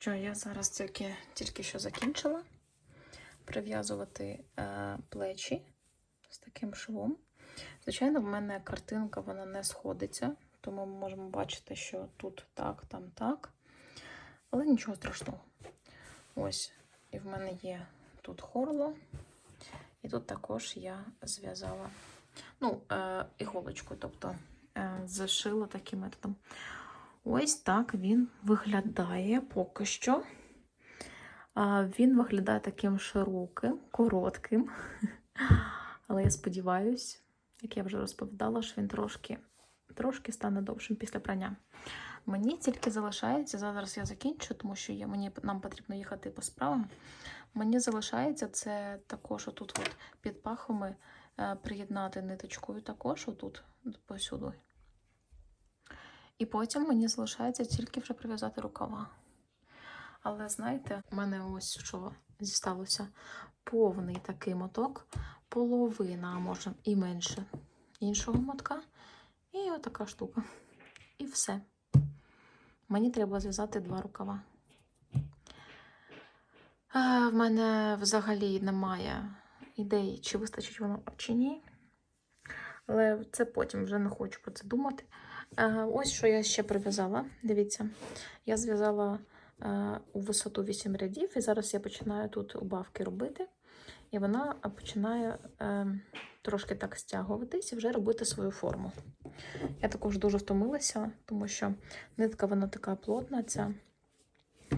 Що я зараз тільки, тільки що закінчила прив'язувати е, плечі з таким швом. Звичайно, в мене картинка вона не сходиться, тому ми можемо бачити, що тут так, там так. Але нічого страшного. Ось, і в мене є тут хорло, і тут також я зв'язала ну, е, іголочкою, тобто е, зашила таким методом. Ось так він виглядає поки що. Він виглядає таким широким, коротким. Але я сподіваюся, як я вже розповідала, що він трошки, трошки стане довшим після прання. Мені тільки залишається, зараз я закінчу, тому що я, мені, нам потрібно їхати по справам. Мені залишається це також отут от під пахами е, приєднати ниточкою також отут посюди. І потім мені залишається тільки вже прив'язати рукава. Але знаєте, у мене ось що зісталося повний такий моток, половина, а може і менше іншого мотка. І отака штука. І все. Мені треба зв'язати два рукава. Е, В мене взагалі немає ідеї, чи вистачить воно чи ні. Але це потім вже не хочу про це думати. Е, Ось що я ще прив'язала. Дивіться, я зв'язала е, у висоту 8 рядів, і зараз я починаю тут убавки робити. І вона починає е, трошки так стягуватись і вже робити свою форму. Я також дуже втомилася, тому що нитка вона така плотна. ця.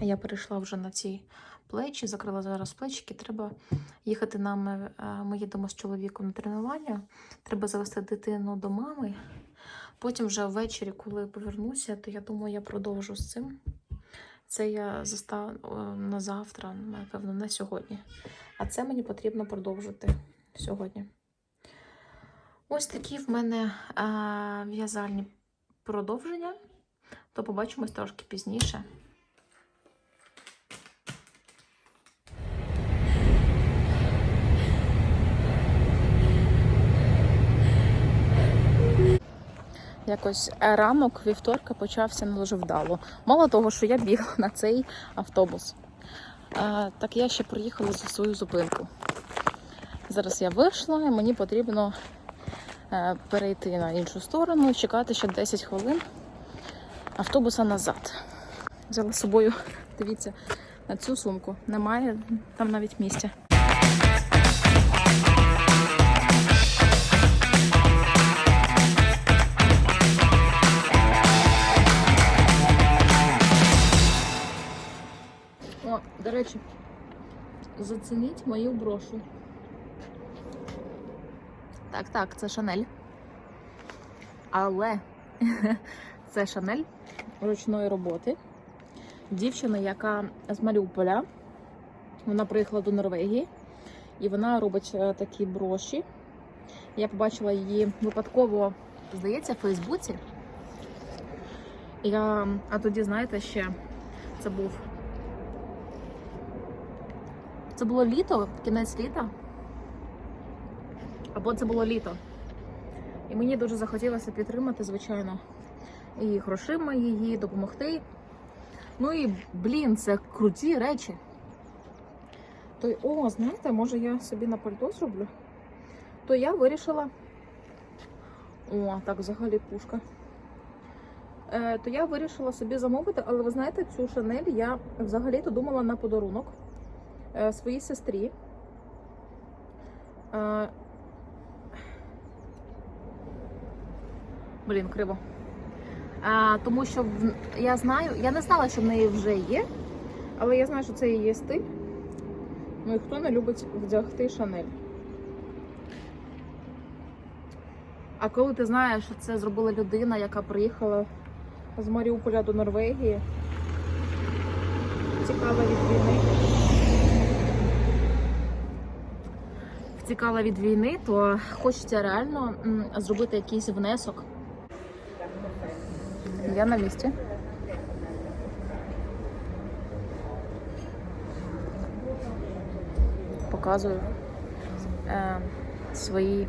Я перейшла вже на ці плечі, закрила зараз плечики. Треба їхати нам. е, Ми їдемо з чоловіком на тренування. Треба завести дитину до мами. Потім вже ввечері, коли повернуся, то я думаю, я продовжу з цим. Це я застав на завтра, напевно, на сьогодні. А це мені потрібно продовжити сьогодні. Ось такі в мене в'язальні продовження. То побачимось трошки пізніше. Якось ранок вівторка почався не дуже вдало. Мало того, що я бігла на цей автобус. А, так я ще приїхала за свою зупинку. Зараз я вийшла і мені потрібно е, перейти на іншу сторону чекати ще 10 хвилин автобуса назад. Взяла з собою, дивіться, на цю сумку. Немає там навіть місця. Речі, зацініть мою брошу. Так, так, це Шанель. Але це Шанель ручної роботи. Дівчина, яка з Маріуполя, вона приїхала до Норвегії і вона робить е, такі броші. Я побачила її випадково, здається, в Фейсбуці. Я, а тоді, знаєте, ще це був це було літо, кінець літа. Або це було літо. І мені дуже захотілося підтримати, звичайно, і грошима її, допомогти. Ну і, блін, це круті речі. То, о, знаєте, може я собі на пальто зроблю? То я вирішила. О, так, взагалі пушка. Е, то я вирішила собі замовити, але ви знаєте, цю шанель я взагалі-то думала на подарунок своїй сестрі. Е, Блін, криво. А, тому що в- я знаю, я не знала, що в неї вже є, але я знаю, що це її стиль. Ну і хто не любить вдягти шанель. А коли ти знаєш, що це зробила людина, яка приїхала з Маріуполя до Норвегії, цікава від війни. Втікала від війни, то хочеться реально зробити якийсь внесок. Я на місці. Показую е, свої.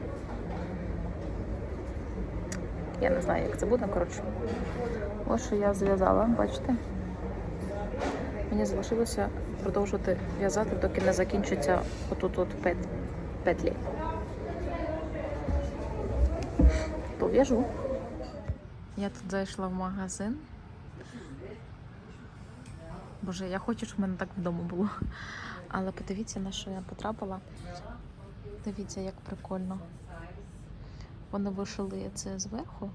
Я не знаю, як це буде, коротше. Ось що я зв'язала, бачите? Мені залишилося продовжувати в'язати, доки не закінчиться отут от пет, петлі. Пов'яжу. Я тут зайшла в магазин. Боже, я хочу, щоб в мене так вдома було. Але подивіться, на що я потрапила. Дивіться, як прикольно. Вони вишили це зверху,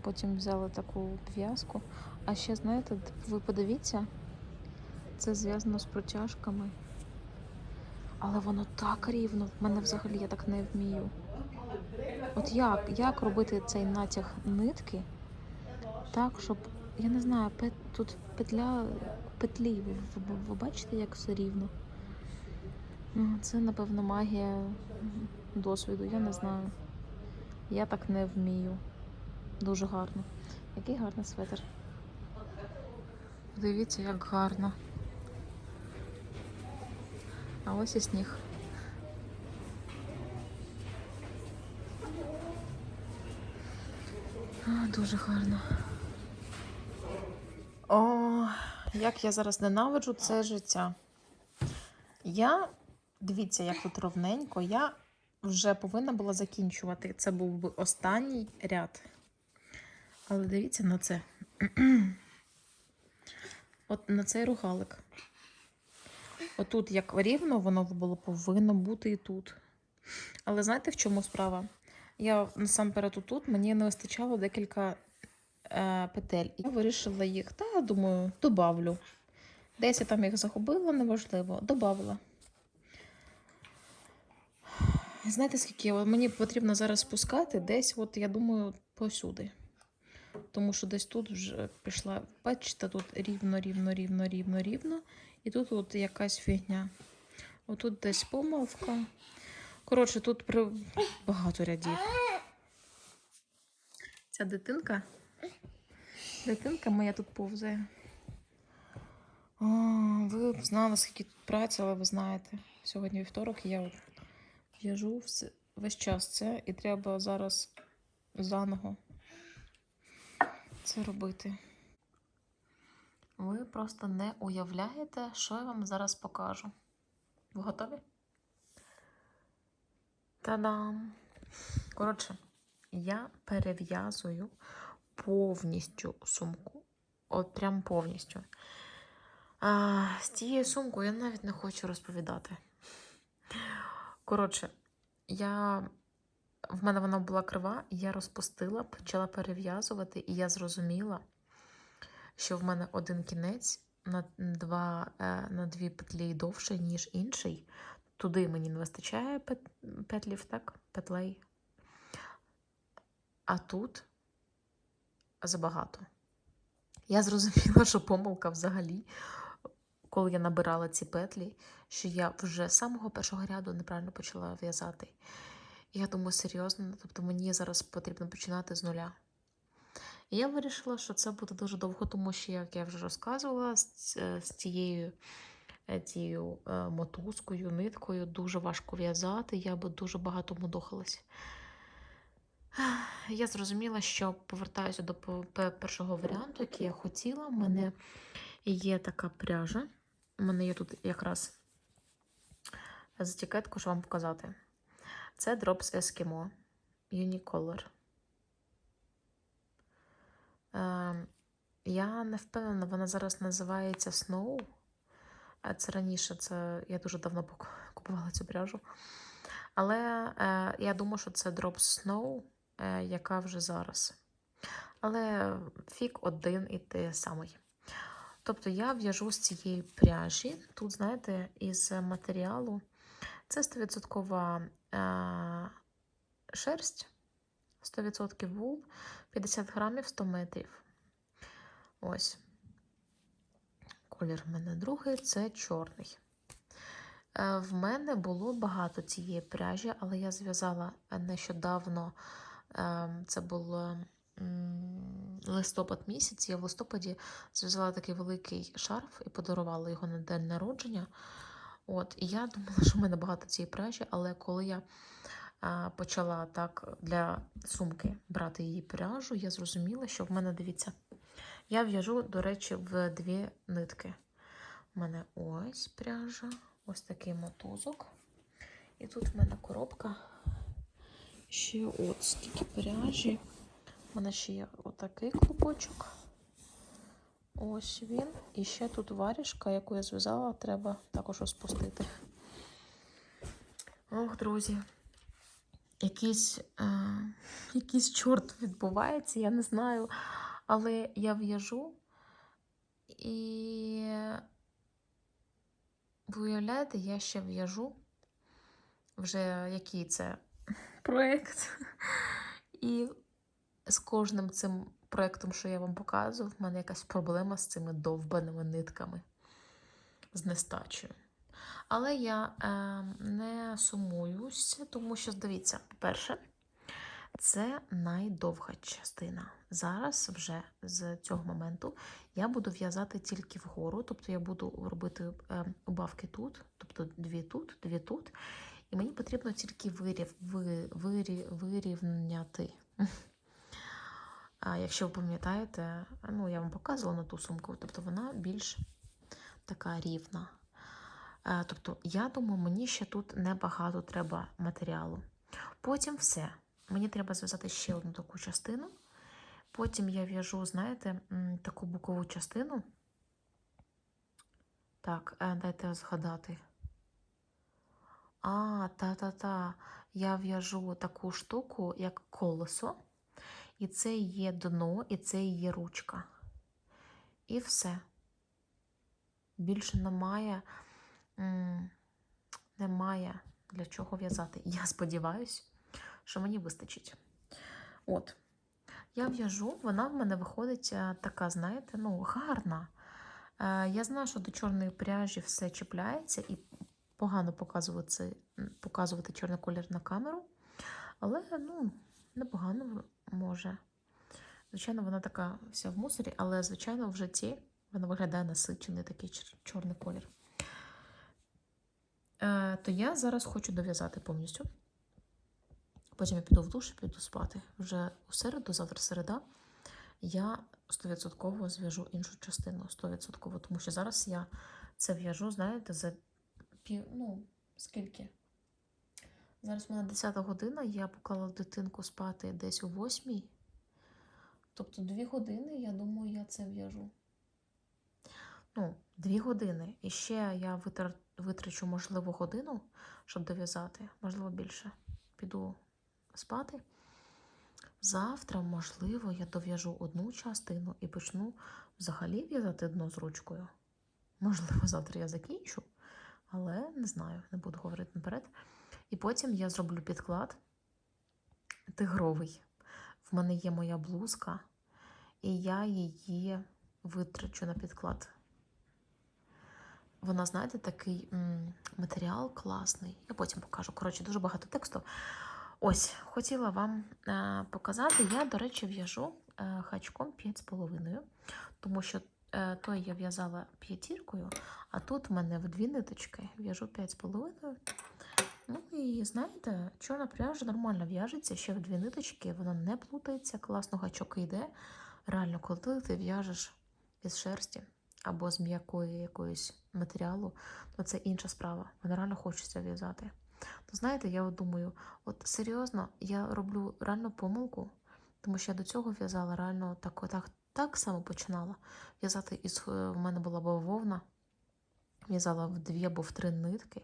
потім взяли таку в'язку. А ще, знаєте, ви подивіться, це зв'язано з протяжками. Але воно так рівно. В мене взагалі я так не вмію. От як, як робити цей натяг нитки так, щоб, я не знаю, пет, тут петля петлі. Ви, ви, ви бачите, як все рівно? Ну, Це, напевно, магія досвіду, я не знаю. Я так не вмію. Дуже гарно. Який гарний светр. Дивіться, як гарно. А ось і сніг. А, дуже гарно. О, як я зараз ненавиджу це життя. Я, дивіться, як тут ровненько, я вже повинна була закінчувати. Це був би останній ряд. Але дивіться на це. От на цей ругалик. Отут, як рівно, воно було повинно бути і тут. Але знаєте, в чому справа? Я насамперед тут мені не вистачало декілька е, петель. Я вирішила їх, та думаю, добавлю. Десь я там їх загубила, неважливо, добавила. Знаєте, скільки мені потрібно зараз спускати десь, от я думаю, посюди. Тому що десь тут вже пішла, бачите, тут рівно, рівно, рівно, рівно, рівно. І тут от якась фігня. Отут десь помилка. Коротше, тут при... багато рядів. Ця дитинка. Дитинка моя тут повзає. О, ви б знали, скільки тут праці, але ви знаєте, сьогодні вівторок я от в'яжу весь час це, і треба зараз заново це робити. Ви просто не уявляєте, що я вам зараз покажу. Ви готові? Та-дам! Коротше, я перев'язую повністю сумку. От прям повністю. А, з тією сумкою я навіть не хочу розповідати. Коротше, я... в мене вона була крива, я розпустила, почала перев'язувати, і я зрозуміла, що в мене один кінець на, два, е, на дві петлі довше, ніж інший. Туди мені не вистачає пет- петлів, так? Петлей. А тут забагато. Я зрозуміла, що помилка взагалі, коли я набирала ці петлі, що я вже з самого першого ряду неправильно почала в'язати. Я думаю, серйозно, тобто мені зараз потрібно починати з нуля. І я вирішила, що це буде дуже довго, тому що, як я вже розказувала, з, цією е, цією е, мотузкою, ниткою дуже важко в'язати, я би дуже багато мудохалась. Я зрозуміла, що повертаюся до першого варіанту, який я хотіла. У мене є така пряжа. У мене є тут якраз з етикетку, що вам показати. Це Drops Eskimo Unicolor. Е, я не впевнена, вона зараз називається Snow. Це раніше, це я дуже давно купувала цю пряжу. Але е, я думаю, що це Drops Snow, е, яка вже зараз. Але фік один і те самий. Тобто я в'яжу з цієї пряжі. Тут, знаєте, із матеріалу це 100% е, шерсть, 100% вул, 50 грамів 100 метрів. Ось. Колір в мене другий це чорний. Е, В мене було багато цієї пряжі, але я зв'язала нещодавно. е, Це м, листопад місяць. Я в листопаді зв'язала такий великий шарф і подарувала його на день народження. От, і я думала, що в мене багато цієї пряжі, але коли я почала так для сумки брати її пряжу, я зрозуміла, що в мене, дивіться, я в'яжу, до речі, в дві нитки. У мене ось пряжа, ось такий мотузок. І тут в мене коробка. Ще от стільки пряжі. У мене ще є отакий клубочок. Ось він. І ще тут варішка, яку я зв'язала, треба також розпустити. Ох, друзі. Якийсь, е, якийсь чорт відбувається, я не знаю. Але я в'яжу і ви уявляєте, я ще в'яжу вже який це проєкт. І з кожним цим проєктом, що я вам показую, в мене якась проблема з цими довбаними нитками, з нестачею. Але я е, не сумуюся, тому що, дивіться, по-перше, це найдовга частина. Зараз вже з цього моменту я буду в'язати тільки вгору, тобто я буду робити е, убавки тут, тобто дві тут, дві тут. І мені потрібно тільки вирів, ви, вирі, вирівняти. А якщо ви пам'ятаєте, ну я вам показувала на ту сумку, тобто вона більш така рівна. А, тобто, я думаю, мені ще тут небагато треба матеріалу. Потім все. Мені треба зв'язати ще одну таку частину. Потім я в'яжу, знаєте, таку бокову частину. Так, е, дайте згадати. А, та-та-та. Я в'яжу таку штуку, як колесо. І це є дно, і це є ручка. І все. Більше немає, немає для чого в'язати. Я сподіваюся, що мені вистачить. От. Я в'яжу, вона в мене виходить е, така, знаєте, ну, гарна. Е, Я знаю, що до чорної пряжі все чіпляється і погано показувати, показувати чорний колір на камеру. Але, ну, непогано може. Звичайно, вона така вся в мусорі, але, звичайно, в житті вона виглядає насичений такий чорний колір. Е, то я зараз хочу дов'язати повністю. Потім я піду в душ і піду спати. Вже у середу, завтра середа, я 100% зв'яжу іншу частину. 100%, тому що зараз я це в'яжу, знаєте, за пів, ну, скільки? Зараз у мене 10 година, я поклала дитинку спати десь о 8. Тобто 2 години, я думаю, я це в'яжу. Ну, 2 години. І ще я витр... витрачу, можливо, годину, щоб дов'язати, можливо, більше. Піду спати. Завтра, можливо, я дов'яжу одну частину і почну взагалі в'язати дно з ручкою. Можливо, завтра я закінчу, але не знаю, не буду говорити наперед. І потім я зроблю підклад тигровий. В мене є моя блузка, і я її витрачу на підклад. Вона, знаєте, такий м, матеріал класний. Я потім покажу. Коротше, дуже багато тексту. Ось, хотіла вам е, показати. Я, до речі, в'яжу е, хачком 5,5, тому що е, той я в'язала п'ятіркою, а тут в мене в дві ниточки в'яжу 5,5. Ну і знаєте, чорна пряжа нормально в'яжеться ще в дві ниточки, вона не плутається, класно гачок йде. Реально, коли ти в'яжеш із шерсті або з м'якої якоїсь матеріалу, то це інша справа. Вона реально хочеться в'язати. То знаєте, я от думаю, от серйозно, я роблю реально помилку, тому що я до цього в'язала реально так, так, так само починала. В'язати із е, в мене була бавовна, в'язала в дві або в три нитки.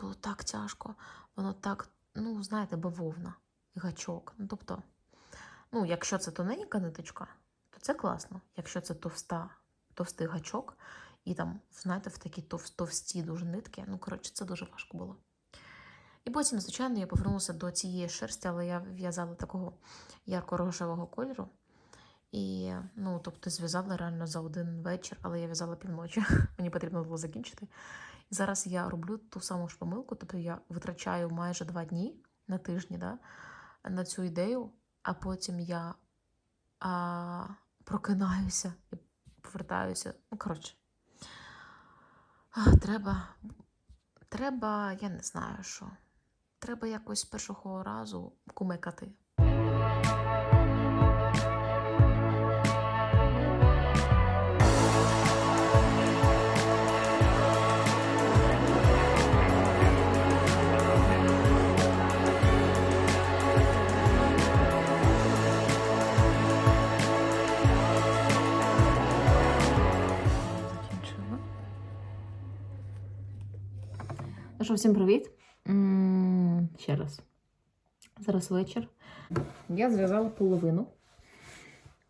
Було так тяжко, воно так, ну, знаєте, бавовна, гачок. Ну, тобто, ну, якщо це тоненька ниточка, то це класно. Якщо це товста, товстий гачок, і там, знаєте, в такі тов, товсті дуже нитки, ну, коротше, це дуже важко було. І потім, звичайно, я повернулася до цієї шерсті, але я в'язала такого ярко-рожевого кольору. І, ну, тобто, зв'язала реально за один вечір, але я в'язала півночі. Мені потрібно було закінчити. І зараз я роблю ту саму ж помилку, тобто я витрачаю майже два дні на тижні да, на цю ідею, а потім я а, прокинаюся і повертаюся. Ну, коротше, треба, треба, я не знаю що. Треба якось першого разу кумекати. Що, всім привіт. Ще раз. Зараз вечір. Я зв'язала половину.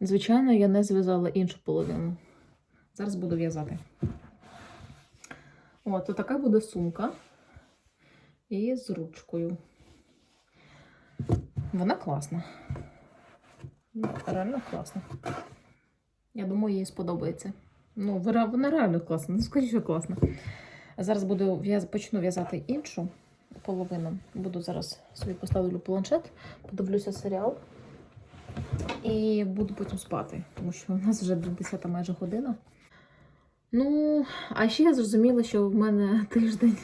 Звичайно, я не зв'язала іншу половину. Зараз буду в'язати. От, то така буде сумка. І з ручкою. Вона класна. Реально класна. Я думаю, їй сподобається. Ну, вона вона реально класна, ну скоріше класна. Зараз буду почну в'язати іншу половину. Буду зараз собі поставлю планшет, подивлюся серіал і буду потім спати, тому що у нас вже 10 майже година. Ну, а ще я зрозуміла, що в мене тиждень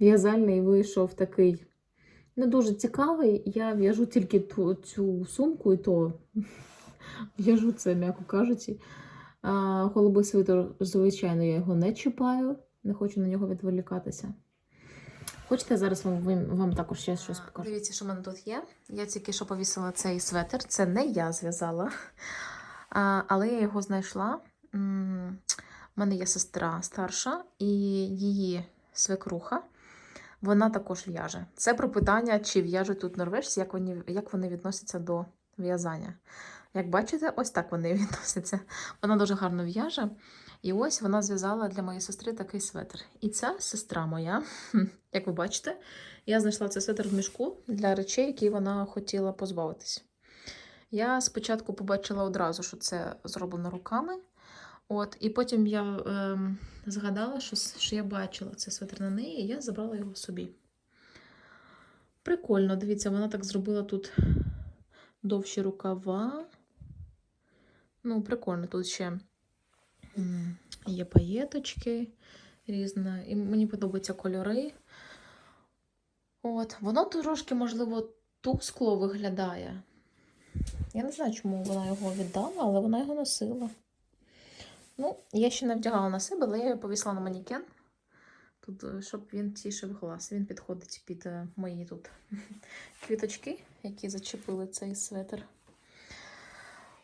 в'язальний вийшов такий не дуже цікавий. Я в'яжу тільки ту, цю сумку, і то в'яжу це, м'яко кажучи. Голубий свитер, звичайно, я його не чіпаю, не хочу на нього відволікатися. Хочете, зараз вам, вам, також ще щось покажу? Дивіться, що в мене тут є. Я тільки що повісила цей светр. Це не я зв'язала, але я його знайшла. У мене є сестра старша і її свекруха. Вона також в'яже. Це про питання, чи в'яжуть тут норвежці, як вони, як вони відносяться до в'язання. Як бачите, ось так вони відносяться. Вона дуже гарно в'яже. І ось вона зв'язала для моєї сестри такий светр. І ця сестра моя, як ви бачите, я знайшла цей светр в мішку для речей, які вона хотіла позбавитись. Я спочатку побачила одразу, що це зроблено руками. От, і потім я ем, згадала, що, що я бачила цей светр на неї, і я забрала його собі. Прикольно, дивіться, вона так зробила тут довші рукава. Ну, прикольно, тут ще є паєточки різні, і мені подобаються кольори. От, воно трошки, можливо, тускло виглядає. Я не знаю, чому вона його віддала, але вона його носила. Ну, я ще не вдягала на себе, але я його повісила на манікен. Тут, е, щоб він тішив глаз. Він підходить під е, мої тут квіточки, які зачепили цей светр.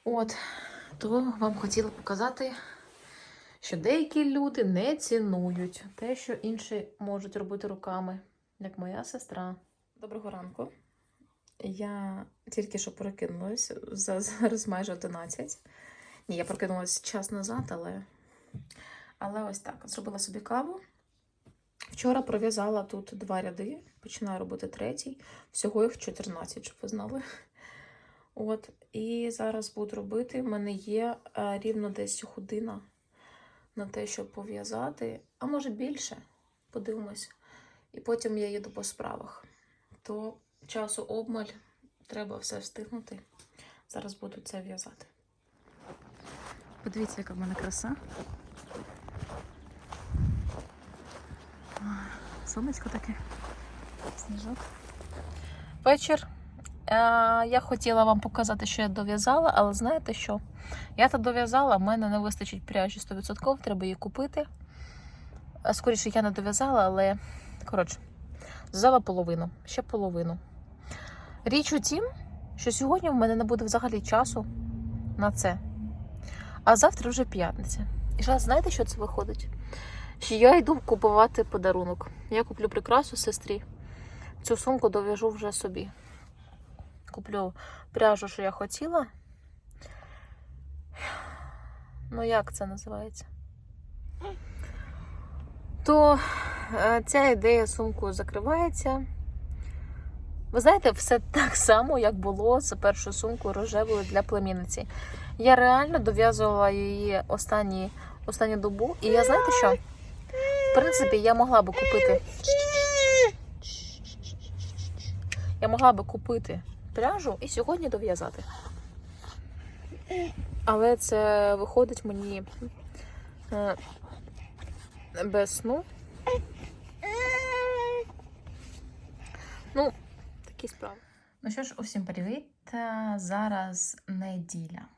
От, то вам хотіла показати, що деякі люди не цінують те, що інші можуть робити руками, як моя сестра. Доброго ранку. Я тільки що прокинулась, зараз майже 11. Ні, я прокинулась час назад, але, але ось так. Зробила собі каву. Вчора пров'язала тут два ряди, починаю робити третій. Всього їх 14, щоб ви знали. От, і зараз буду робити. У мене є е, рівно десь година на те, щоб пов'язати, а може більше. Подивимось. І потім я їду по справах. То часу обмаль, треба все встигнути. Зараз буду це в'язати. Подивіться, яка в мене краса. Сонечко таке. Сніжок. Вечір. Е, я хотіла вам показати, що я дов'язала, але знаєте що? Я то дов'язала, в мене не вистачить пряжі 100%, треба її купити. Е, Скоріше, я не дов'язала, але коротше, зв'язала половину, ще половину. Річ у тім, що сьогодні в мене не буде взагалі часу на це. А завтра вже п'ятниця. І зараз знаєте, що це виходить? Що я йду купувати подарунок. Я куплю прикрасу сестрі. Цю сумку дов'яжу вже собі. Куплю пряжу, що я хотіла. Ну, як це називається? То е, ця ідея сумкою закривається. Ви знаєте, все так само, як було з першою сумкою рожевою для племінниці. Я реально дов'язувала її останні, останню добу. І я знаєте що? В принципі, я могла би купити. Я могла би купити пряжу і сьогодні дов'язати. Але це виходить мені е, без сну. Ну, такі справи. Ну що ж, усім привіт. Е, Зараз неділя.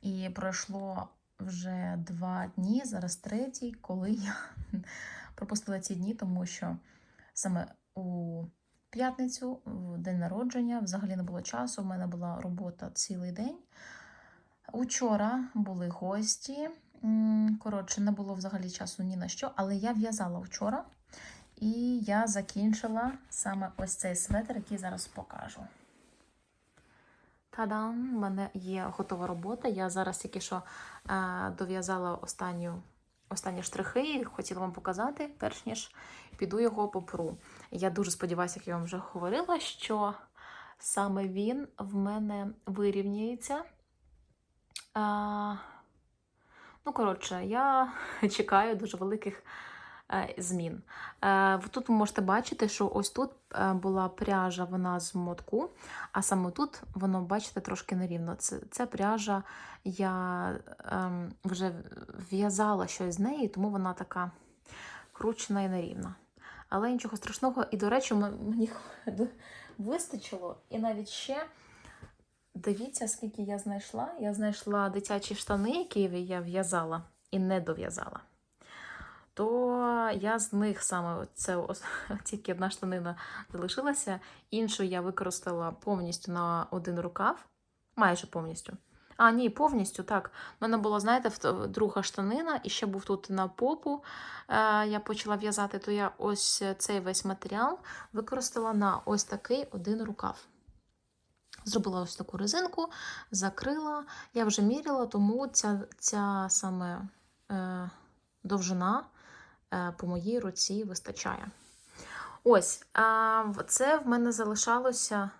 І пройшло вже два дні, зараз третій, коли я пропустила ці дні, тому що саме у п'ятницю, в день народження, взагалі не було часу. У мене була робота цілий день. Учора були гості. Коротше, не було взагалі часу ні на що, але я в'язала вчора. І я закінчила саме ось цей светр, який зараз покажу. Та-дам! У мене є готова робота. Я зараз тільки що е, дов'язала останню, останні штрихи хотіла вам показати, перш ніж піду його попру. Я дуже сподіваюся, як я вам вже говорила, що саме він в мене вирівняється. А, ну, коротше, я чекаю дуже великих змін. Е, тут ви можете бачити, що ось тут е, була пряжа, вона з мотку, а саме тут воно, бачите, трошки нерівно. Це, це пряжа, я ем, вже в'язала щось з неї, тому вона така кручена і нерівна. Але нічого страшного, і, до речі, мені вистачило. І навіть ще дивіться, скільки я знайшла. Я знайшла дитячі штани, які я в'язала і не дов'язала. То я з них саме це тільки одна штанина залишилася, іншу я використала повністю на один рукав, майже повністю. А, ні, повністю так. У мене була, знаєте, друга штанина, і ще був тут на попу. Е, я почала в'язати, то я ось цей весь матеріал використала на ось такий один рукав. Зробила ось таку резинку, закрила. Я вже міряла, тому ця, ця саме е, довжина по моїй руці вистачає. Ось, це в мене залишалося.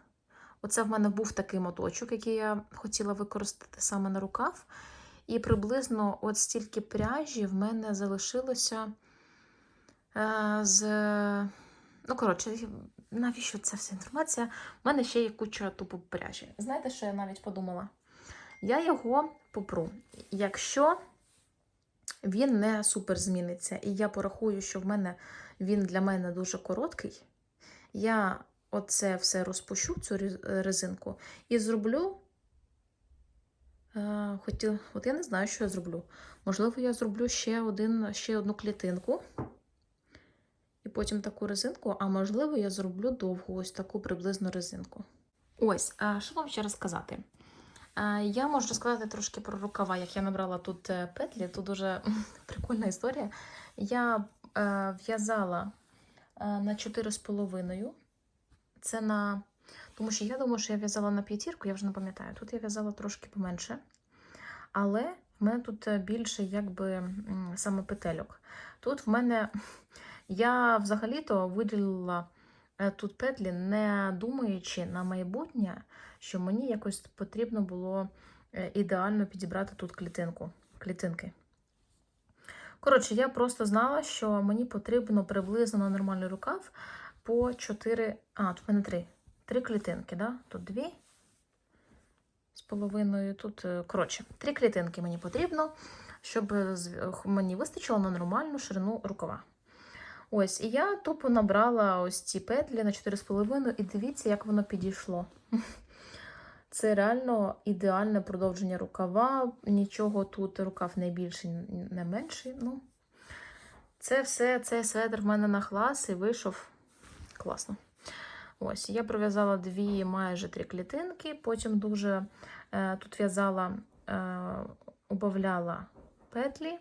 Оце в мене був такий моточок, який я хотіла використати саме на рукав. І приблизно от стільки пряжі в мене залишилося е, з. Ну, коротше, навіщо ця вся інформація? У мене ще є куча тупо пряжі. Знаєте, що я навіть подумала? Я його попру. Якщо він не супер зміниться, і я порахую, що в мене він для мене дуже короткий, я оце все розпущу, цю резинку, і зроблю. Е, хотів, от я не знаю, що я зроблю. Можливо, я зроблю ще, один, ще одну клітинку. І потім таку резинку, а можливо, я зроблю довгу ось таку приблизно резинку. Ось, а що вам ще розказати? Я можу розказати трошки про рукава, як я набрала тут е, петлі. Тут дуже прикольна історія. Я е, в'язала е, на 4,5. Це на. Тому що я думаю, що я в'язала на п'ятірку, я вже не пам'ятаю. Тут я в'язала трошки поменше. Але в мене тут більше якби саме петельок. Тут в мене я взагалі-то виділила тут петлі, не думаючи на майбутнє, що мені якось потрібно було е, ідеально підібрати тут клітинку, клітинки. Коротше, я просто знала, що мені потрібно приблизно на нормальний рукав по 4. А, тут в мене 3. Три клітинки, да? Тут дві з половиною. Тут, е, коротше, три клітинки мені потрібно, щоб е, мені вистачило на нормальну ширину рукава. Ось, і я тупо набрала ось ці петлі на 4,5, і дивіться, як воно підійшло. Це реально ідеальне продовження рукава. Нічого тут рукав не більший, не менший. Ну, це все, цей светр в мене на клас і вийшов класно. Ось, я пров'язала дві майже три клітинки, потім дуже е, тут в'язала, е, убавляла петлі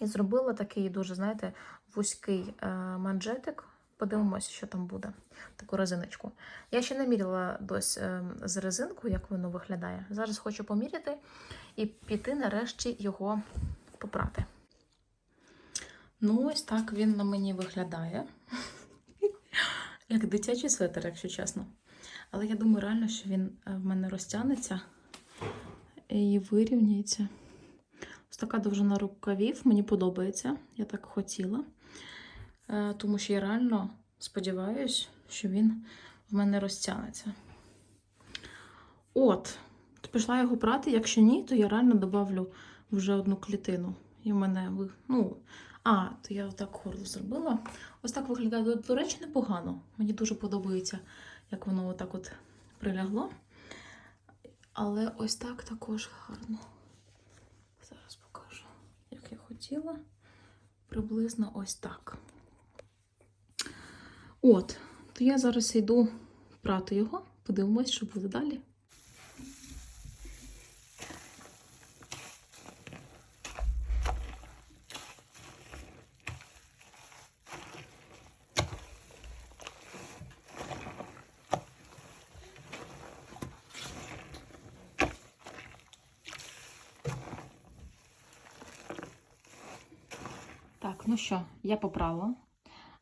і зробила такий дуже, знаєте, вузький е, манжетик. Подивимося, що там буде. Таку резиночку. Я ще не міряла дось е, з резинкою, як воно виглядає. Зараз хочу поміряти і піти нарешті його попрати. Ну, ось так він на мені виглядає. Як дитячий светр, якщо чесно. Але я думаю, реально, що він е, в мене розтягнеться і вирівняється. Ось така довжина рукавів, мені подобається, я так хотіла. Е, Тому що я реально сподіваюся, що він в мене розтягнеться. От, то пішла його прати. Якщо ні, то я реально добавлю вже одну клітину. І в мене, ну, а, то я отак горло зробила. Ось так виглядає, до, речі, непогано. Мені дуже подобається, як воно отак от прилягло. Але ось так також гарно. Зараз покажу, як я хотіла. Приблизно ось так. От, то я зараз йду прати його, подивимось, що буде далі. Так, ну що, я попрала.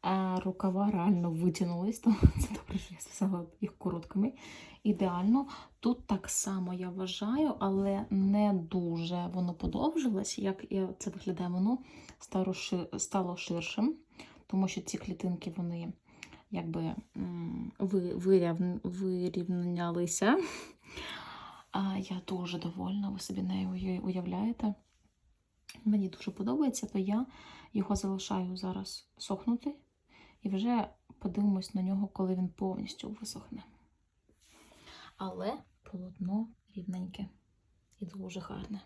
А, рукава реально витягнулись, то це добре, що я зв'язала їх короткими. Ідеально. Тут так само я вважаю, але не дуже воно подовжилось. Як це виглядає, воно стало, ширшим, тому що ці клітинки вони якби вирівнялися. А я дуже довольна, ви собі нею уявляєте. Мені дуже подобається, то я його залишаю зараз сохнути і вже подивимось на нього, коли він повністю висохне. Але полотно рівненьке і дуже гарне.